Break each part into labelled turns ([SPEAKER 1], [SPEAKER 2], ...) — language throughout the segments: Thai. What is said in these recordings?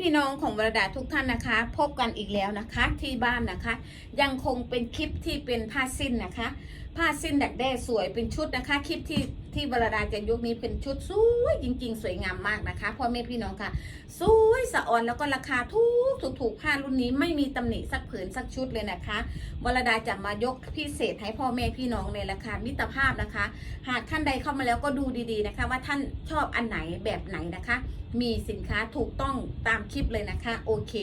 [SPEAKER 1] พี่น้องของวรดาทุกท่านนะคะ พบกันอีกแล้วนะคะที่บ้านนะคะ ยังคงเป็นคลิปที่เป็นผ้าสิ้นนะคะ ผ้าสิ้นดักแด้สวยเป็นชุดนะคะ คลิปที่ที่วรดาจะยกนี้เป็นชุดสวยจริง ๆ สวยงามมากนะคะพ่อแม่พี่น้องค่ะ สวยสะออนแล้วก็ราคาถูกถูกถูกผ้ารุ่นนี้ไม่มีตำหนิสักผืนสักชุดเลยนะคะวรดาจะมายกพิเศษให้พ่อแม่พี่น้องในราคามิตรภาพนะคะ หากท่านใดเข้ามาแล้วก็ดูดีๆนะคะ ว่าท่านชอบอันไหนแบบไหนนะคะ มีสินค้าถูกต้องตามคลิปเลยนะคะโอเค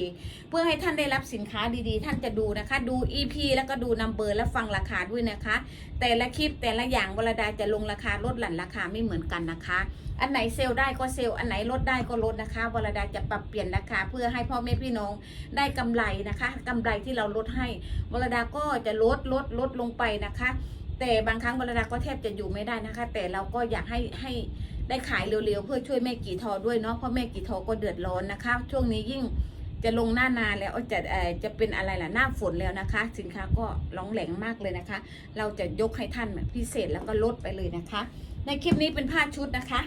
[SPEAKER 1] เพื่อให้ท่านได้รับสินค้าดีๆ ท่านจะดูนะคะ ดู EP แล้วก็ดูนัมเบอร์และฟังราคาด้วยนะคะแต่ละคลิปแต่ละอย่างวรดาจะลงราคาลดหลั่นราคาไม่เหมือนกันนะคะ อันไหนเซลได้ก็เซลอันไหนลดได้ก็ลดนะคะวรดาจะปรับเปลี่ยนราคาเพื่อให้พ่อแม่พี่น้องได้กำไรนะคะกำไรที่เราลดให้วรดาก็จะลดลดลดลงไปนะคะ แต่บางครั้งวรดาก็แทบจะอยู่ไม่ได้นะคะ แต่เราก็อยากให้ให้ได้ขายเร็วๆเพื่อช่วยแม่กี่ทอด้วยเนาะเพราะแม่กี่ทอก็เดือดร้อนนะคะ ช่วงนี้ยิ่ง จะลงหน้านานแล้วจะจะเป็นอะไรล่ะหน้าฝนแล้วนะคะ สินค้าก็ร้องแหลงมากเลยนะคะ เราจะยกให้ท่านพิเศษแล้วก็ลดไปเลยนะคะ ในคลิปนี้เป็นผ้าชุดนะคะ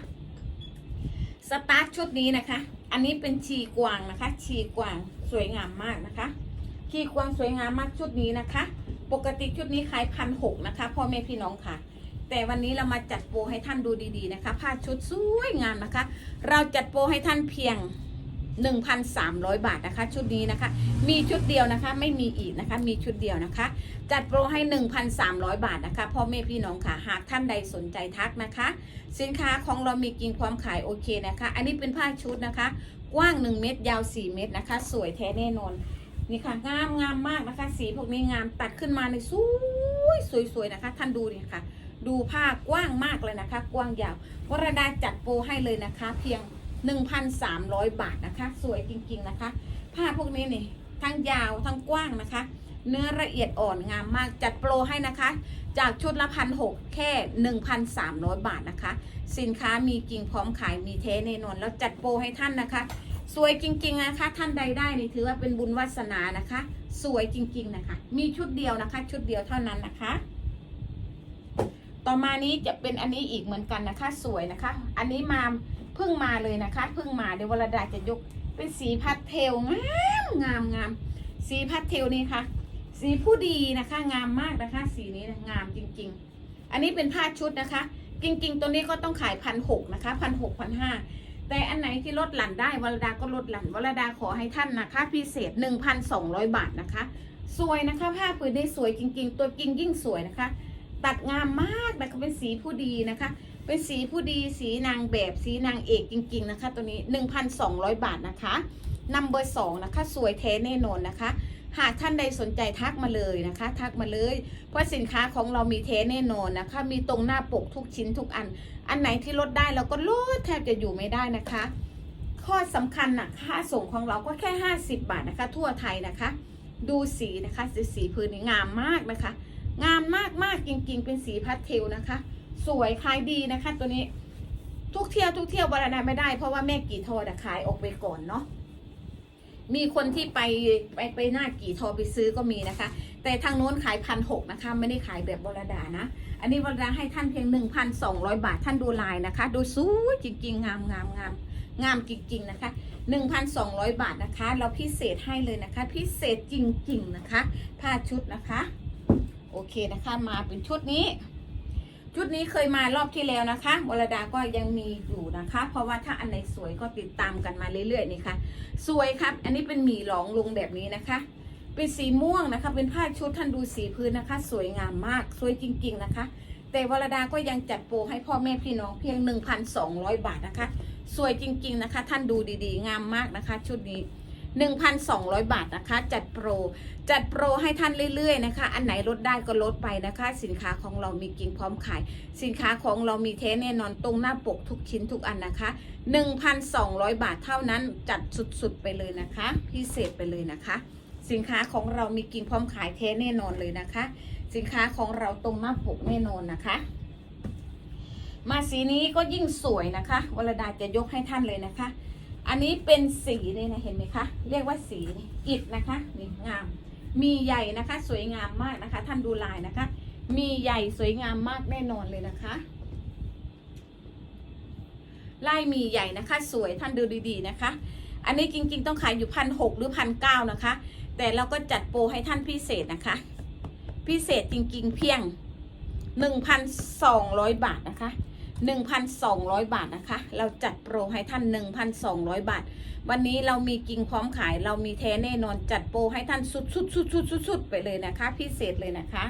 [SPEAKER 1] สตาร์ทชุดนี้นะคะ อันนี้เป็นชีกวางนะคะ ชีกวางสวยงามมากนะคะชีกวางสวยงามมากชุดนี้นะคะ ปกติชุดนี้ขายพันหกนะคะพ่อแม่พี่น้องค่ะแต่วันนี้เรามาจัดโปรให้ท่านดูดีๆนะคะ ผ้าชุดสวยงามนะคะ เราจัดโปรให้ท่านเพียง 1,300 บาทนะคะ ชุดนี้นะคะ มีชุดเดียวนะคะ ไม่มีอีกนะคะ มีชุดเดียวนะคะ จัดโปรให้ 1,300 บาทนะคะพ่อแม่พี่น้องค่ะหากท่านใดสนใจทักนะคะ สินค้าของเรามีกิ่งความขายโอเคนะคะ อันนี้เป็นผ้าชุดนะคะ กว้าง 1 เมตร ยาว 4 เมตรนะคะ สวยแท้แน่นอนนี่ค่ะงามงามมากนะคะ สีพวกนี้งามตัดขึ้นมาในสวยสวยสวยนะคะ ท่านดูนี่ค่ะ ดูผ้ากว้างมากเลยนะคะ กว้างยาววรดาจัดโปรให้เลยนะคะ เพียง 1,300 บาทนะคะ สวยจริงๆนะคะ ผ้าพวกนี้นี่ทั้งยาวทั้งกว้างนะคะ เนื้อละเอียดอ่อนงามมากจัดโปรให้นะคะ จากชุดละพันหแค่ 1,300 บาทนะคะ สินค้ามีจริงพร้อมขายมีเทแน่นอน แล้วจัดโปรให้ท่านนะคะ สวยจริงๆนะคะ ท่านใดได้นี่ถือว่าเป็นบุญวาสนานะคะ สวยจริงๆนะคะ มีชุดเดียวนะคะ ชุดเดียวเท่านั้นนะคะต่อมานี้จะเป็นอันนี้อีกเหมือนกันนะคะ สวยนะคะ อันนี้มา เพิ่งมาเลยนะคะเพิ่งมาเดี๋ยววรดาจะยกเป็นสีพัดเทลงามงามงามสีพัดเทลนี่ค่ะ สีผู้ดีนะคะ งามมากนะคะ สีนี้งามจริง ๆ อันนี้เป็นผ้าชุดนะคะ จริง ๆ ตัวนี้ก็ต้องขายพันหกนะคะพันหกพันห้าแต่อันไหนที่ลดหลั่นได้วรดาก็ลดหลั่นวรดาขอให้ท่านนะคะ พิเศษ 1,200 บาทนะคะ สวยนะคะผ้าผืนนี้สวยจริง ๆ ตัวจริงยิ่งสวยนะคะ ตัดงามมากนะคะเป็นสีผู้ดีนะคะ เป็นสีผู้ดีสีนางแบบสีนางเอกจริง ๆ นะคะ ตัวนี้ 1,200 บาทนะคะนัมเบอร์สองนะคะ สวยแท้แน่นอนนะคะ หากท่านใดสนใจทักมาเลยนะคะ ทักมาเลย เพราะสินค้าของเรามีเทแน่นอนนะคะ มีตรงหน้าปกทุกชิ้นทุกอัน อันไหนที่ลดได้เราก็ลดแทบจะอยู่ไม่ได้นะคะ ข้อสำคัญนะค่าส่งของเราก็แค่ 50 บาทนะคะ ทั่วไทยนะคะ ดูสีนะคะสีสีพื้นนี่งามมากนะคะ งามมากมากๆจริงๆ เป็นสีพาสเทลนะคะ สวยขายดีนะคะ ตัวนี้ ทุกเที่ยวทุกเที่ยวบรณาไม่ได้เพราะว่าแม่กี่ทอดอขายออกไปก่อนเนาะมีคนที่ไปไปไปหน้ากี่ทอไปซื้อก็มีนะคะ แต่ทางโน้นขายพันหกนะคะ ไม่ได้ขายแบบบรดานะ อันนี้บรดาให้ท่านเพียงหนึ่งพันสองร้อยบาทท่านดูลายนะคะ ดูสวยจริง ๆ งามงามงามงามจริง ๆ นะคะหนึ่งพันสองร้อยบาทนะคะ เราพิเศษให้เลยนะคะ พิเศษจริง ๆ นะคะ ผ้าชุดนะคะ โอเคนะคะ มาเป็นชุดนี้ ชุดนี้เคยมารอบที่แล้วนะคะวรดาก็ยังมีอยู่นะคะ เพราะว่าถ้าอันไหนสวยก็ติดตามกันมาเรื่อยๆนี่ค่ะ สวยครับ อันนี้เป็นหมี่หลองลงแบบนี้นะคะ เป็นสีม่วงนะคะ เป็นผ้าชุดท่านดูสีพื้นนะคะ สวยงามมากสวยจริง ๆนะคะ แต่วรดาก็ยังจัดโปรให้พ่อแม่พี่น้องเพียง 1,200 บาทนะคะ สวยจริง ๆนะคะ ท่านดูดีๆ งามมากนะคะ ชุดนี้ 1,200 บาทนะคะ จัดโปร จัดโปรให้ท่านเรื่อยๆนะคะ อันไหนลดได้ก็ลดไปนะคะ สินค้าของเรามีกิ่งพร้อมขาย สินค้าของเรามีเทแน่นอนตรงหน้าปกทุกชิ้นทุกอันนะคะ 1,200 บาทเท่านั้นจัดสุดๆไปเลยนะคะ พิเศษไปเลยนะคะ สินค้าของเรามีกิ่งพร้อมขายเทแน่นอนเลยนะคะ สินค้าของเราตรงหน้าปกแน่นอนนะคะมาสีนี้ก็ยิ่งสวยนะคะวรดาจะยกให้ท่านเลยนะคะ อันนี้เป็นสีนี่นะเห็นไหมคะ เรียกว่าสีอิฐนะคะนี่งาม มีใหญ่นะคะ สวยงามมากนะคะ ท่านดูลายนะคะ มีใหญ่สวยงามมากแน่นอนเลยนะคะลายมีใหญ่นะคะ สวยท่านดูดีๆนะคะ อันนี้จริงๆต้องขายอยู่พันหหรือพันเนะคะ แต่เราก็จัดโปรให้ท่านพิเศษนะคะ พิเศษจริงๆเพียง 1,200 บาทนะคะ 1,200 บาทนะคะ เราจัดโปรให้ท่าน 1,200 บาท วันนี้เรามีกิ่งพร้อมขาย เรามีแท้แน่นอนจัดโปรให้ท่านสุดสุดสุดสุดสุดสุดไปเลยนะคะ พิเศษเลยนะคะ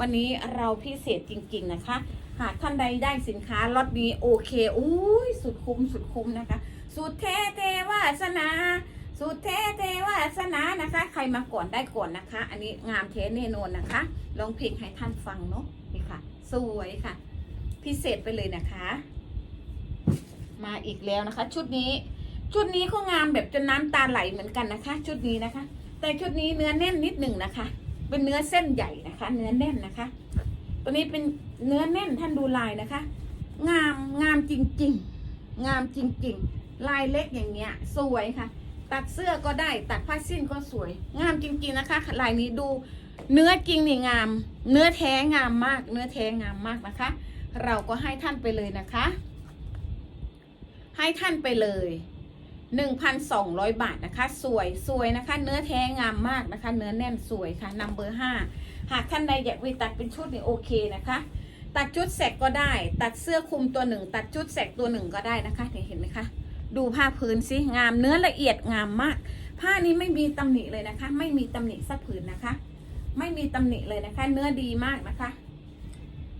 [SPEAKER 1] วันนี้เราพิเศษจริง ๆนะคะ หากท่านใดได้สินค้าล็อตนี้โอเคอุ้ยสุดคุ้มสุดคุ้มนะคะ สุดเทเทวาสนาสุดเทเทวาสนานะคะ ใครมาก่อนได้ก่อนนะคะ อันนี้งามเทแน่นอนนะคะลองเพลงให้ท่านฟังเนาะนี่ค่ะ สวยค่ะ พิเศษไปเลยนะคะ มาอีกแล้วนะคะ ชุดนี้ ชุดนี้ก็งามแบบจนน้ำตาไหลเหมือนกันนะคะ ชุดนี้นะคะ แต่ชุดนี้เนื้อแน่นนิดหนึ่งนะคะ เป็นเนื้อเส้นใหญ่นะคะ เนื้อแน่นนะคะ ตัวนี้เป็นเนื้อแน่นท่านดูลายนะคะ งามงามจริง ๆ งามจริง ๆ ลายเล็กอย่างเงี้ย สวยค่ะ ตัดเสื้อก็ได้ตัดผ้าสิ้นก็สวย งามจริง ๆนะคะ ลายนี้ดูเนื้อจริงนี่งาม เนื้อแท้งามมาก เนื้อแท้งามมากนะคะ เราก็ให้ท่านไปเลยนะคะ ให้ท่านไปเลย 1,200 บาทนะคะ สวยสวยนะคะ เนื้อแท้งามมากนะคะ เนื้อแน่นสวยค่ะนัมเบอร์ห้าหากท่านใดอยากไปตัดเป็นชุดนี่โอเคนะคะ ตัดชุดแสกก็ได้ ตัดเสื้อคลุมตัวหนึ่งตัดชุดแสกตัวหนึ่งก็ได้นะคะเห็นไหมคะดูผ้าพื้นสิงามเนื้อละเอียดงามมาก ผ้านี้ไม่มีตำหนิเลยนะคะ ไม่มีตำหนิสักผืนนะคะ ไม่มีตำหนิเลยนะคะ เนื้อดีมากนะคะ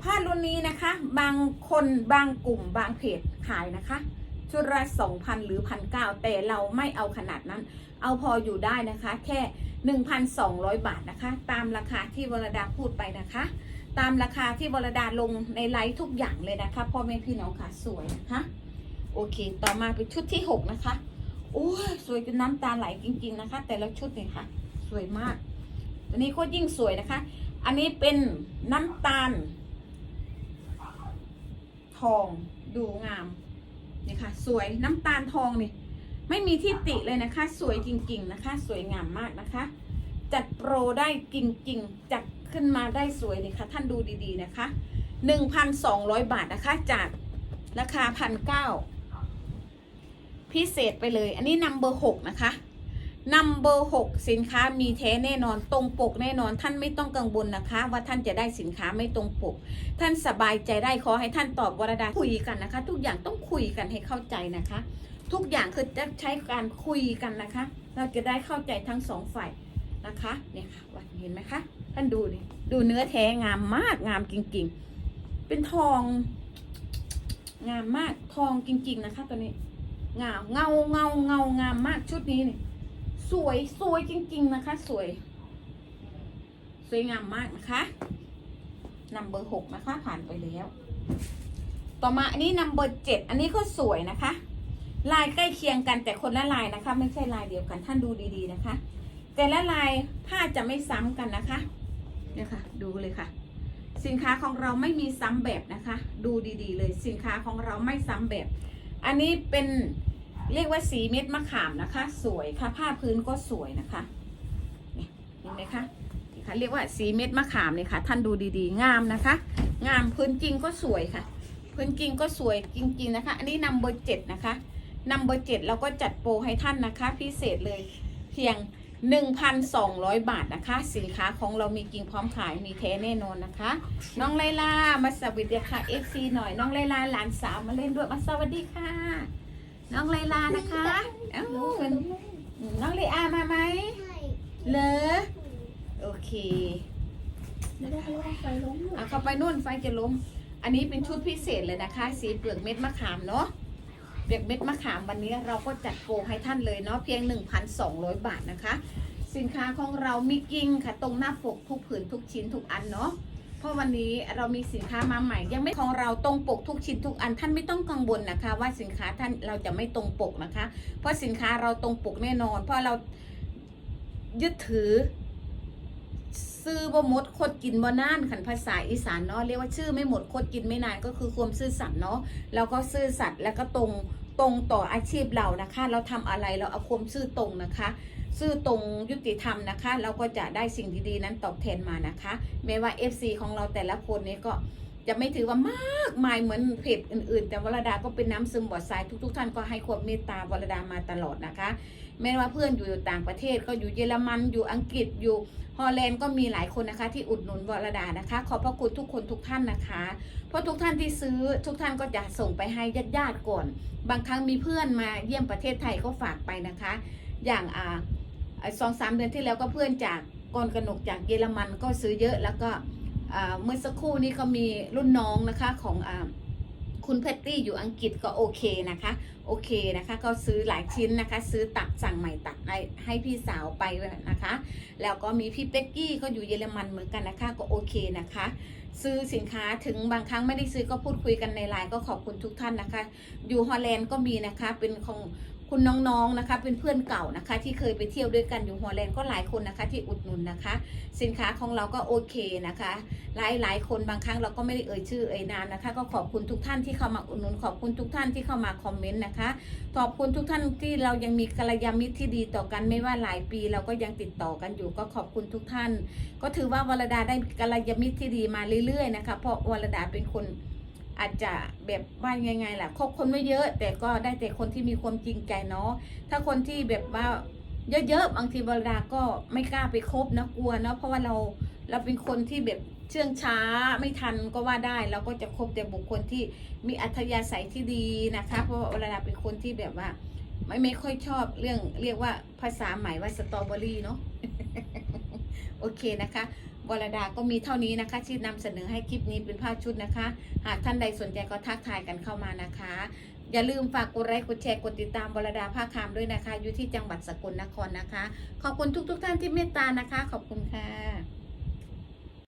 [SPEAKER 1] ผ้ารุ่นนี้นะคะ บางคนบางกลุ่มบางเพจขายนะคะ ชุดละสองพันหรือพันเก้าแต่เราไม่เอาขนาดนั้น เอาพออยู่ได้นะคะ แค่หนึ่งพันสองร้อยบาทนะคะ ตามราคาที่วรดาพูดไปนะคะ ตามราคาที่วรดาลงในไลฟ์ทุกอย่างเลยนะคะพ่อแม่พี่น้องค่ะสวยนะคะโอเค ต่อมาเป็นชุดที่หกนะคะโอ้ยสวยจนน้ำตาไหลจริง ๆนะคะ แต่ละชุดเนี่ยค่ะ สวยมากอันนี้ก็ยิ่งสวยนะคะ อันนี้เป็นน้ำตาล ทองดูงามนี่ค่ะ สวยน้ำตาลทองนี่ ไม่มีที่ติเลยนะคะ สวยจริง ๆนะคะ สวยงามมากนะคะ จัดโปรได้จริง ๆ จัดขึ้นมาได้สวยเลยค่ะ ท่านดูดีๆนะคะ 1,200 บาทนะคะ จากราคาพันเก้าพิเศษไปเลย อันนี้นัมเบอร์หกนะคะ นัมเบอร์หกสินค้ามีแท้แน่นอนตรงปกแน่นอนท่านไม่ต้องกังวลนะคะ ว่าท่านจะได้สินค้าไม่ตรงปก ท่านสบายใจได้ขอให้ท่านตอบวรดาคุยกันนะคะ ทุกอย่างต้องคุยกันให้เข้าใจนะคะ ทุกอย่างคือจะใช้การคุยกันนะคะ เราจะได้เข้าใจทั้งสองฝ่ายนะคะเนี่ยค่ะว่าเห็นไหมคะท่านดูดิดูเนื้อแท้งามมากงามจริงๆ เป็นทอง งามมากทองจริง ๆนะคะ ตัวนี้เงาเงาเงาเงางามมากชุดนี้เนี่ย สวยสวยจริง ๆ นะคะ สวย สวยงามมากนะคะนัมเบอร์หกนะคะ ผ่านไปแล้ว ต่อมาอันนี้นัมเบอร์เจ็ดอันนี้ก็สวยนะคะ ลายใกล้เคียงกันแต่คนละลายนะคะ ไม่ใช่ลายเดียวกันท่านดูดีๆนะคะ แต่ละลายผ้าจะไม่ซ้ำกันนะคะเนี่ยค่ะ ดูเลยค่ะ สินค้าของเราไม่มีซ้ำแบบนะคะ ดูดีๆ เลยสินค้าของเราไม่ซ้ำแบบ อันนี้เป็น เรียกว่าสีเม็ดมะขามนะคะ สวยค่ะ ผ้าพื้นก็สวยนะคะเนี่เห็นไหมคะนี่ค่ะเรียกว่าสีเม็ดมะขามเลยค่ะ ท่านดูดีๆ งามนะคะ งามพื้นจริงก็สวยค่ะ พื้นจริงก็สวยจริงๆนะคะ อันนี้นัมเบอร์เจ็ดนะคะนัมเบอร์เจ็ดเราก็จัดโปรให้ท่านนะคะ พิเศษเลยเพียง 1,200 บาทนะคะ สินค้าของเรามีกิ่งพร้อมขายมีแท้แน่นอนนะคะ น้องไลลามาสวัสดีค่ะ FC หน่อยน้องไลลาหลานสาวมาเล่นด้วยมาสวัสดีค่ะ น้องไลลานะคะเอ้าน้องเลอามาไหมเหรอโอเคอะเข้าไปนู่นไฟจะล้ม อันนี้เป็นชุดพิเศษเลยนะคะ สีเปลือกเม็ดมะขามเนาะเปลือกเม็ดมะขามวันนี้เราก็จัดโปรให้ท่านเลยเนาะเพียง 1,200 บาทนะคะ สินค้าของเรามีกิ้งค่ะ ตรงหน้าปกทุกผืนทุกชิ้นทุกอันเนาะเพ ราะวันนี้เรามีสินค้ามาใหม่ ยังไม่ของเราตรงปกทุกชิ้นทุกอันท่านไม่ต้องกังวลนะคะ ว่าสินค้าท่านเราจะไม่ตรงปกนะคะ เพราะสินค้าเราตรงปกแน่นอน เพราะเรายึดถือ ซื้อบ่หมดคดกินบ่นานขันภาษาอีสานเนาะเรียกว่าชื่อไม่หมดคดกินไม่นานก็คือความซื่อสัตย์เนาะแล้วก็ซื่อสัตย์แล้วก็ตรง ตรงต่ออาชีพเรานะคะ เราทำอะไรเราเอาความซื่อตรงนะคะ ซื่อตรงยุติธรรมนะคะ เราก็จะได้สิ่งดีๆนั้นตอบแทนมานะคะไม่ว่า FC ของเราแต่ละคนนี้ก็จะไม่ถือว่ามากมายเหมือนเพจอื่นๆ แต่วรดาก็เป็นน้ำซึมบอดทรายทุกๆ ท่านก็ให้ความเมตตาวรดามาตลอดนะคะ แม้ว่าเพื่อนอยู่ต่างประเทศก็อยู่เยอรมันอยู่อังกฤษอยู่ฮอลแลนด์ก็มีหลายคนนะคะ ที่อุดหนุนวรดานะคะ ขอบพระคุณทุกคนทุกท่านนะคะ เพราะทุกท่านที่ซื้อทุกท่านก็จะส่งไปให้ญาติญาติๆก่อน บางครั้งมีเพื่อนมาเยี่ยมประเทศไทยก็ฝากไปนะคะ อย่างอ่าสองสามเดือนที่แล้วก็เพื่อนจากกรกนกจากเยอรมันก็ซื้อเยอะแล้วก็เมื่อสักครู่นี้ก็มีรุ่นน้องนะคะของอ่า คุณเพตตี้อยู่อังกฤษก็โอเคนะคะ โอเคนะคะ ก็ซื้อหลายชิ้นนะคะ ซื้อตักสั่งใหม่ตักให้ให้พี่สาวไปนะคะ แล้วก็มีพี่เป็กกี้ก็อยู่เยอรมันเหมือนกันนะคะ ก็โอเคนะคะ ซื้อสินค้าถึงบางครั้งไม่ได้ซื้อก็พูดคุยกันในไลน์ก็ขอบคุณทุกท่านนะคะ อยู่ฮอลแลนด์ก็มีนะคะ เป็นของ คุณน้องๆนะคะ เป็นเพื่อนเก่านะคะ ที่เคยไปเที่ยวด้วยกันอยู่ฮอลแลนด์ก็หลายคนนะคะ ที่อุดหนุนนะคะ สินค้าของเราก็โอเคนะคะ หลายหลายคนบางครั้งเราก็ไม่ได้เอ่ยชื่อเอ่ยนามนะคะ ก็ขอบคุณทุกท่านที่เข้ามาอุดหนุน ขอบคุณทุกท่านที่เข้ามาคอมเมนต์นะคะ ขอบคุณทุกท่านที่เรายังมีกัลยาณมิตรที่ดีต่อกันไม่ว่าหลายปีเราก็ยังติดต่อกันอยู่ ก็ขอบคุณทุกท่าน ก็ถือว่าวรดาได้กัลยาณมิตรที่ดีมาเรื่อยๆนะคะ เพราะวรดาเป็นคน อาจจะแบบว่ายังไงล่ะคบคนไม่เยอะ แต่ก็ได้แต่คนที่มีความจริงใจเนาะถ้าคนที่แบบว่าเยอะๆบางทีวรดาก็ไม่กล้าไปคบนะกลัวเนาะเพราะว่าเราเราเป็นคนที่แบบเชื่องช้าไม่ทันก็ว่าได้เราก็จะคบแต่บุคคลที่มีอัธยาศัยที่ดีนะคะ เพราะว่าวรดาเป็นคนที่แบบว่า ไม่ไม่ค่อยชอบเรื่องเรียกว่าภาษาใหม่ว่าสตรอเบอรี่เนาะโอเคนะคะ วรดาก็มีเท่านี้นะคะที่นำเสนอให้คลิปนี้เป็นภาพชุดนะคะ หากท่านใดสนใจก็ทักทายกันเข้ามานะคะ อย่าลืมฝากกดไลค์กดแชร์กดติดตามวรดาภาคามด้วยนะคะ อยู่ที่จังหวัดสกลนครนะคะ ขอบคุณทุกๆทท่านที่เมตตานะคะ ขอบคุณค่ะ